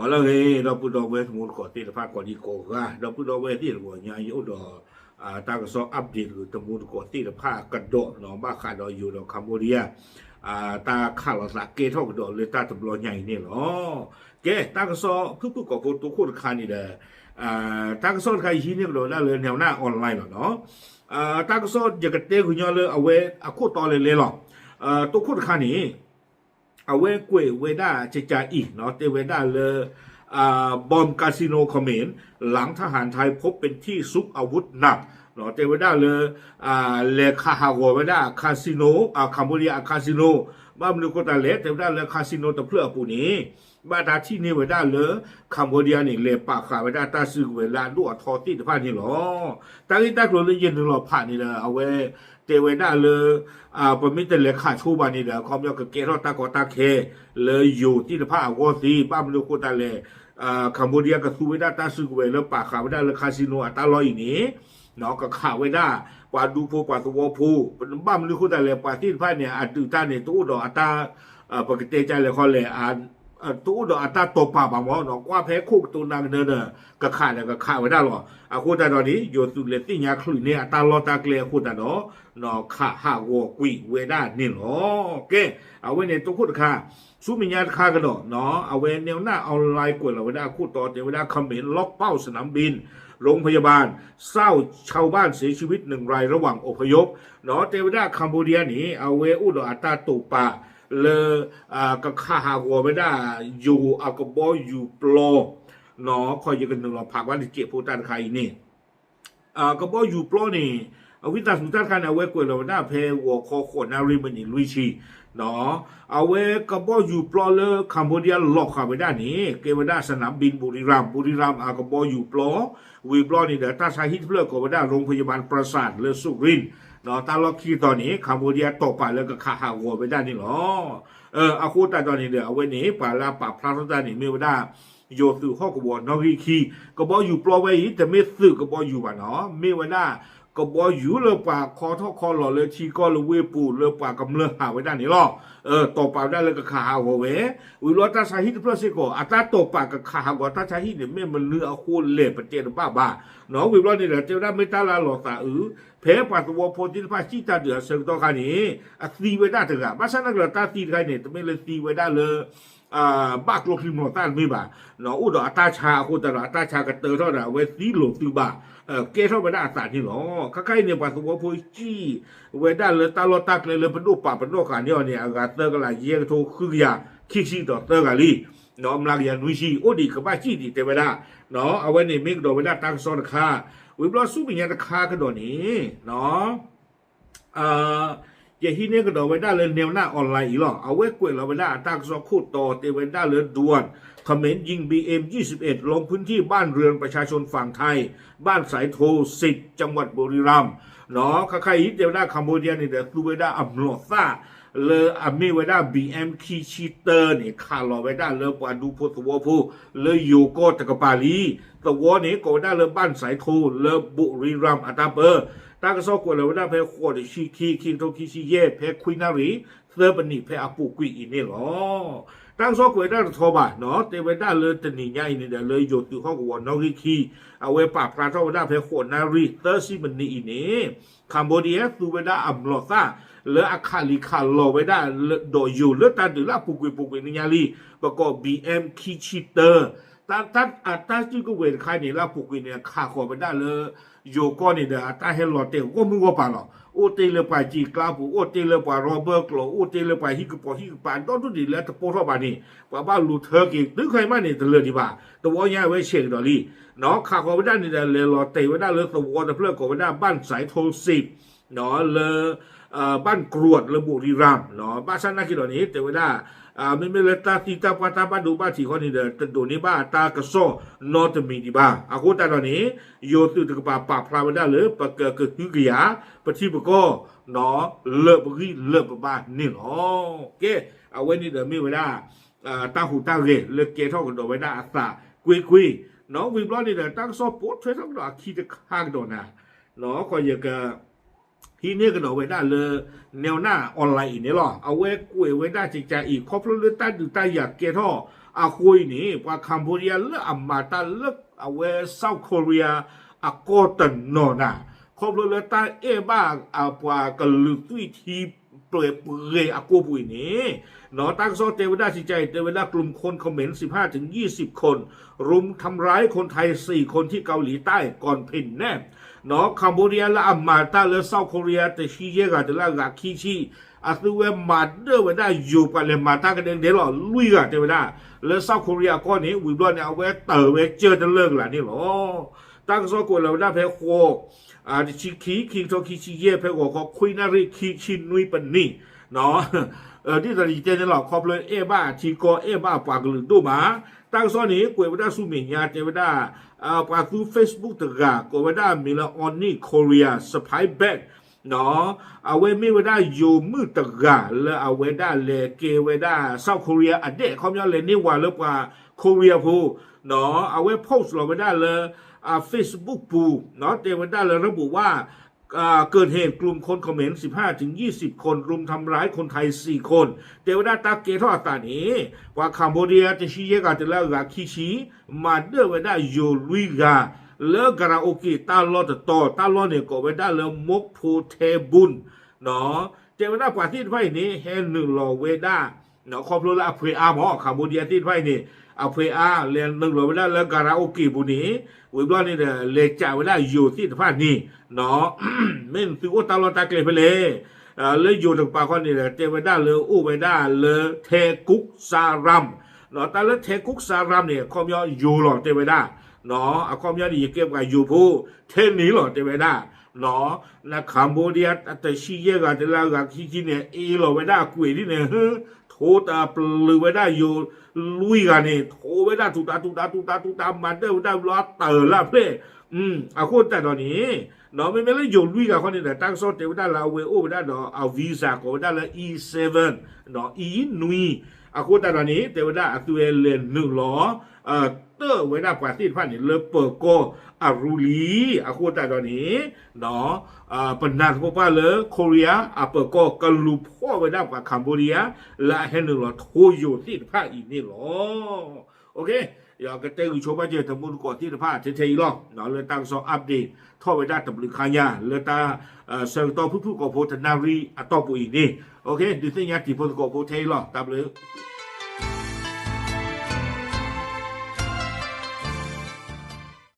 wala ngi do pu do we mun ko ti fa ko ni ko ga do pu do we ti lo nya yu do a ta ko so update lu to mun ko ti fa ka do no ba kha do yu do cambodia a ta kha lo sa ke thok do le ta to lo nya ni lo ke ta ko so pu pu ko ko to ko kha ni da a ta ko so kha hi ni lo la le nya na online lo no a ta ko so je ka te ku nya le awe a ko to le le lo a to ko kha ni เอาเว้ยกวยเวด้าเจจาอีกเนาะเตเวด้าเลอบอมคาสิโนเขมรหลังทหารไทยพบเป็นที่ซุกอาวุธหนักเนาะเตเวด้าเลอเลคาฮาโวเวด้าคาสิโนอาคาโมเรียคาสิโนบ้ามนุษย์ตาเลสเตเวด้าเลยคาสิโนตะเพื่อปูนี้ บ้าดาที่นี่เวดาเลคัมโบเดียนี่เลปากขาเวดาตาซึกเวลาดูทอติตะพานี่หรอตาลิตากลเลยเย็นหรอผ่านนี่ละเอาไว้เตเวดาเลอ่าปมิตรเลขาชูบานี่ละคอมยอกเกรอตากอตาเค เลยอยู่ที่ภาควอซีป้ามลูกตาเลอ่าคัมโบเดียกับทูเวดาตาซึกเวแล้วปากขาเวดาเลคาสิโนอัตาลอยนี้เนาะก็ขาเวดาปาดูโพปาตัวพูบ้ามลูกตาเลปาที่พาเนี่ยอัตุตาเนี่ยตู้ดออัตาอ่าปกติใจเลยเขาเลยอ่าน ตู้ดออัตาตบปาบางวเนาะกว่าแพ้คุกตัวนางเนินเก็ขาเนี่ยก็ขาเวดาหรออะคูตาตอนนี้อยู่สุเลติญาคลุเนี่ยอัตาลอตาเกลียคูแตาเนาะเนาะขาหาวกุยเวด้านี่หรอแกเอาไว้ในตัวคุดค่ะสุมิญญาคากระโดดเนาะเอาเวนแนวหน้าเอาไลน์กวดเราไว้ได้คู่ต่อเทวไดาคอมเมนต์ล็อกเป้าสนามบินโรงพยาบาลเศร้าชาวบ้านเสียชีวิตหนึ่งรายระหว่างอพยพเนาะเทวดาคัมพูเดียนี่เอาเวอุดอัตตาตุปะ เลอ่าก็ข้าหาหัวไม่ได้อยู่อากบออยู่ปลอเนาะคอยยังกันหนึ่งเราผักว่าเจ็บผู้ตันใครนี่อ่ากบอกอยู่ปลอนี่เอาวิตาสุตาคันเอาไว้กวยเราหน้าเพหัวคอขวดนาริมันนี่ลุยชีเนาะเอาไว้กระบออยู่ปลอเลคัมพูเดียหลอกขาไปด้นี้เกวดาสนามบินบุรีรัมย์บุรีรัมย์อากระบออยู่ปลอวีปลอนี่เดี๋ยวตาชาฮิตเพลกวดาโรงพยาบาลประสาทเลสุรินทร์ เนาะตาล็อกคีตอนนี้คัมพูเดียตกไปแล้วก็ขาหัวไปด้นนี้หรอเอออาคูตาตอนนี้เดี๋ยวเอาไว้นี่ปาลาปาพระรตานี่มีวดาโยสือข้อกบวนอริคีก็บอกอยู่ปลอไว้แต่ไม่ซื้อก็บอกอยู่บ่เนาะไม่ว่าได้ก็บอกอยู่เลยป่าคอท่อคอหล่อเลยชีก็เลยเวปูเลยป่ากำเลือหาไว้ได้นนี้หรอเออตบปาได้เลยก็ขาหัวเววิโรตาชาฮิตเพลสิโกอัตาตบปากับขาหัวตาชาฮิตเนี่ยไม่มันเลือเอาคูเล่ประเจนบ้าบ้าเนาะวิโรนี่แหละเจ้าได้ไม่ตาลาหลอตาอือเพปัสาชิตาเดือเสงตอ ဖဲပါသဝဖိုတိဖာစီတာဒုဆေတော့ခါနေအသီဝဒတကဘာသာနာကတာတီခိုင်းနေတမင်လေသီဝဒလေအာဘက်ကလိုခီမောတန်မေပါနော်ဥဒအတာချာအခုတရအတာချာကတေတော့တာဝဲသီလိုသူပါအဲကဲတော့ဗဒအတာချင်းလောခခိုင်နေပါသဘောဖိုကြီးဝဲဒါလေတာလောတက်လေလေဘဒုပါဘဒုခါနေော်နေအကတေကလာရေထိုခူရခိစီတော့တေကလီနော်မလာရနွီရှိဥဒီကပါရှိဒီတေဝဒနော်အဝဲနေမိကတော့ဝဲဒါတန်စောတခါ ตักเลยเลยเป็นรูปป่าเป็นยเนี่ยอากาเตะเยี่ยโทคือยาคิกซี่ต่อเตอร์กะลีเนาะมลากยานุชีโอดีกับบ้าจี้ดีเตเวด้าเนาะเอาไว้ในมิกโดเวด้าตั้งซ้อนค่าวิบลอสู้มีญาตค่ากันโดนี้เนาะอ่าอย่าที่นี่ก็ดอไว้ได้เลยแนวหน้าออนไลน์อีหรอเอาไว้กวยเราไว้ได้ตั้งซอกคูดต่อเตไว้ได้เลยด่วนคอมเมนต์ยิง BM 21 ลงพื้นที่บ้านเรือนประชาชนฝั่งไทย บ้านสายโทสิจังหวัดบุรีรัมย์เนาะข้าใครยิดเดียวได้คัมโบเดียนี่เดี๋ยวดูไว้ได้อัมโลซ่า เลยอเมีไว้ได้ BM คีชีเตอร์นี่คาลอไว้ได้าเลยปาดูโพสวพูเลยโยโกตะกปาลีตะวอนี่ก็ได้เลยบ้านสายทูเลยบุรีรัมย์อัตาเปอร์ตากระซอกวเลยว่าเพขวดชีคีคิงโทคิชิเย่เพคุยนารีเซอบันนี่เพอาปูกุยอีนี่หรอตั้งซอกกว่าได้ทอบะเนาะเตเวด้าเลยตนี่ใหญ่นี่เดี๋ยวเลยโยตุข้อกว่านอริคีเอ tăng số quế đang thô bà nó tê với đã lơ tình hình nhai này đã lơ dột từ họ của nó khi khi à quê bà phá thô đã phải khổ na ri tơ si mình đi nè Cambodia tu với đã ẩm lọt ta lơ à khả lì khả lò với đã lơ đồ dù lơ ta từ là phục quỳ phục quỳ nhà lì và có BM khi chi tơ ลอตาอาปูกุยปูกุยนี่ยาลีประกอบบีเอ็มคีชิเตอร์ตาตาอ่าตาจื้อก็เวรใครนี่ลาปุกเนี่ยขาขอไปได้เลยโยก็นี่เด้อตาเฮลอเตก็มึงว่าปหรอกโอเตเลยไปจีกลาปูโอเตเลยไปโรเบิร์ตโลโอเตเลยไปฮิกปอฮิกปานต้นทุนดีแล้วตะโปทอบานี่ป้าบ้านลูเธอกี่ตึกใครมาเนี่ตะเลยดีบ่าตะวอยาไว้เช็คดอลี่เนาะขาขอไปได้นี่เด้อเลยรอเตไว้ได้เลยตะวอตะเพลก็ไปได้บ้านสายโทสิบเนาะเลยเอ่อบ้านกรวดระบุรีรัมเนาะบ้านซันนักกิโลนี้เตไว้ได้ a me me le ta ti ta pa ta pa do ba ti khoni de te do ni ba ta ka so no te mi di ba a ko ta no ni yo tu te pa pa pra ba da le pa ka ka tu ki ya pa ti ba ko no le ba gi le ba ba ni no ke a we ni de mi ba da ta hu ta ge le ke tho ko do ba da a sa kwe kwe no we blo ni de ta so po thwe so do a ki de kha do na no ko ye ka ที่นี่กันออไว้ได้เลยแนวหน้าออนไลน์อีกเนี่ยหรอเอาไว้กุยไว้ได้จริงจอีกครอบครัวเลือดใต้ดูใต้อยากเกท่ออาคุยนี่ว่าคัมพูเชีเลือกอัมมาตาเลือกเอาไว้เซาท์เกาหลีอาโกตันโนนาครอบครัวเลือดใต้เอบ้างอาปวากลึกตุ้ยทีเปลือยเปลอยอากูปุยนี้หนอตั้งซ่อเตวด้าสิใจเตวดากลุ่มคนคอมเมนต์สิบห้าถึงยี่สิบคน รุมทำร้ายคนไทยสี่คนที่เกาหลีใต้ก่อนพินแนบ နော်ကမ္ဘောဒီးယားလာမာတာလဲဆောက်ကိုရီးယားတရှိရဲကတလကခီချီအသူဝဲမာတဲ့ဝဒယူပါလေမာတာကတဲ့တဲ့လောလူကတဲ့ဝဒလဲဆောက်ကိုရီးယားကောနေဝီဘလော့နေအဝဲတော်ဝဲကျတဲ့လက်လာနေလောတက္ကသိုလ်ကိုလာဝဒဖဲခေါ်အာဒီခီခီတော့ခီချီရဲဖဲခေါ်ခွိနာရီခီချီနွိပနီနော်ဒီတရီတဲ့လောခေါ်ပလအေဘာချီကောအေဘာပါကလူတို့မှာ takzoni kwebda suminya tebda patu facebook tega kwebda mila oni korea supply back no awe mi weda yo mu tega le aweda le ke weda south korea ade khomyo le ni wa le kwa korea phu no awe post lo weda le facebook pu no te weda le rebu wa เกิดเหตุกลุ่มคนคอมเขมนต์15 ถึง 20 คนรุมทำร้ายคนไทย 4 คนเทวดาตาเกทอตานี้ว่าคัมโบเดียจะชี้เยกาแต่ละกาคิชีมาเดอเวดาโยลุยกาเลกราโอเกะตาลอตตอตาลอเนี่ยก็เวดาเลมกโพเทบุญเนาะเทวดาปาที่ไพ่นี้เฮนหนึ่งรอเวดาเนาะครอบครัวละเพอาหมอคัมโบเดียที่ไพ่นี่ အဖေအားလဲနှုတ်လောဝဒလဲကာရာအိုကေဘူးနေဝေဘလနေတဲ့လေချဝဒယိုစီတဖာနေနော်မင်းသူကိုတော်တော်တက်လေဖလေလေယိုတပါခွန်နေတဲ့တေဝဒလေဥဝဒလေထေကုကစာရမ်နော်တလေထေကုကစာရမ်နေခေါမျောယိုလောတေဝဒနော်အခေါမျောဒီရေကဲကယိုဖို့ထေနီလောတေဝဒနော်လကမ်ဘောဒီးယားတရှိရကတလာကခီခီနေအေးလောဝဒကွေဒီနေဟ โทตาปลือไว้ได้อยู่ลุยกันนี่โทไว้ได้ตุตาตุตาตุตาตุตามันได้ได้รอเตอร์ละเพ่อืมอาคุแต่ตอนนี้เนอะไม่ไม่เลยอยู่ลุยกับคนนี้แต่ตั้งโซเตวได้ลาเวโอไปได้เนาเอาวีซ่าก็ได้ละอีเนอาะ E นุยอาคุแต่ตอนนี้เตวได้ตัวเอเลนหนึ่งล้อเอ่อ เตอร์เวนับกว่าที่พันนี่เลเปอร์โกอารูลีอาคูแต่ตอนนี้เนาะอ่าปนานพบว่าเลยโคเรียอาเปอร์โกกันลูพ่อเวนับกว่าคัมโบเดียและเฮนร์ลโทโยที่ภาคอีกนี่หรอโอเคอยากจะเตือนชมว่าเจอตมุนก่อนที่จะพาเทเทอีกรอบเนาะเรื่องตั้งซออัปเดตท่อไปได้ตับลึกขายาเรื่องตาเอ่อเซอร์ต่อผู้ผู้ก่อโพธนารีอัตตอปุอีนี่โอเคดิสิยาติพลก่อโพเทอีกรอบตับลึก